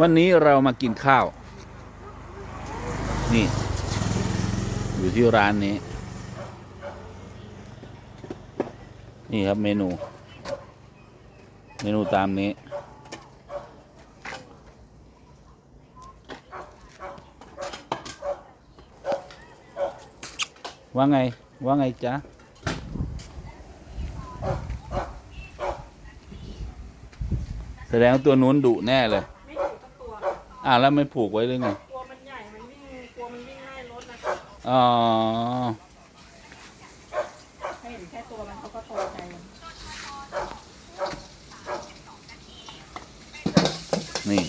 วันนี้เรามากินข้าว นี่ อยู่ที่ร้านนี้ นี่ครับเมนู เมนูตามนี้ ว่าไง ว่าไงจ๊ะแสดงตัวนู้นดุแน่เลย อ่าแล้วไม่ผูกไว้หรือไงตัวมันใหญ่ มันวิ่งกลัวมันวิ่งไล่รถนะคะอ๋อถ้าเห็นแค่ตัวมันเขาก็ตกใจนี่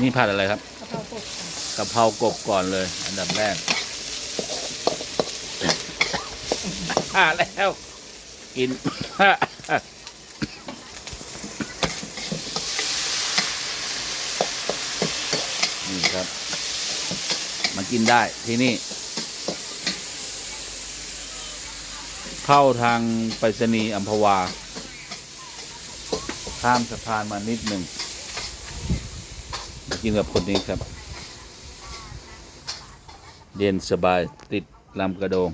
นี่ผัดอะไรครับกะเพรากบค่ะกะเพรากบก่อนเลย อันดับแรกอ่าแล้ว กิน นี่ครับ มากินได้ที่นี่ เข้าทางไปรษณีย์อัมพวา ข้ามสะพานมานิดหนึ่งมากินกับคนนี้ครับ เย็นสบายติดลำกระโดง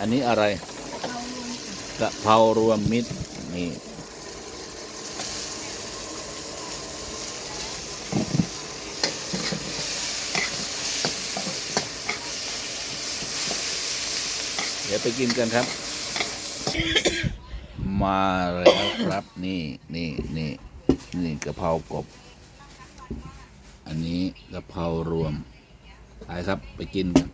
อันนี้อะไรกะเพรารวมมิตรนี่เดี๋ยวไปกินกันครับ มาแล้วครับนี่นี่นี่นี่กะเพรากบ อันนี้กะเพรารวมไปครับไปกินกัน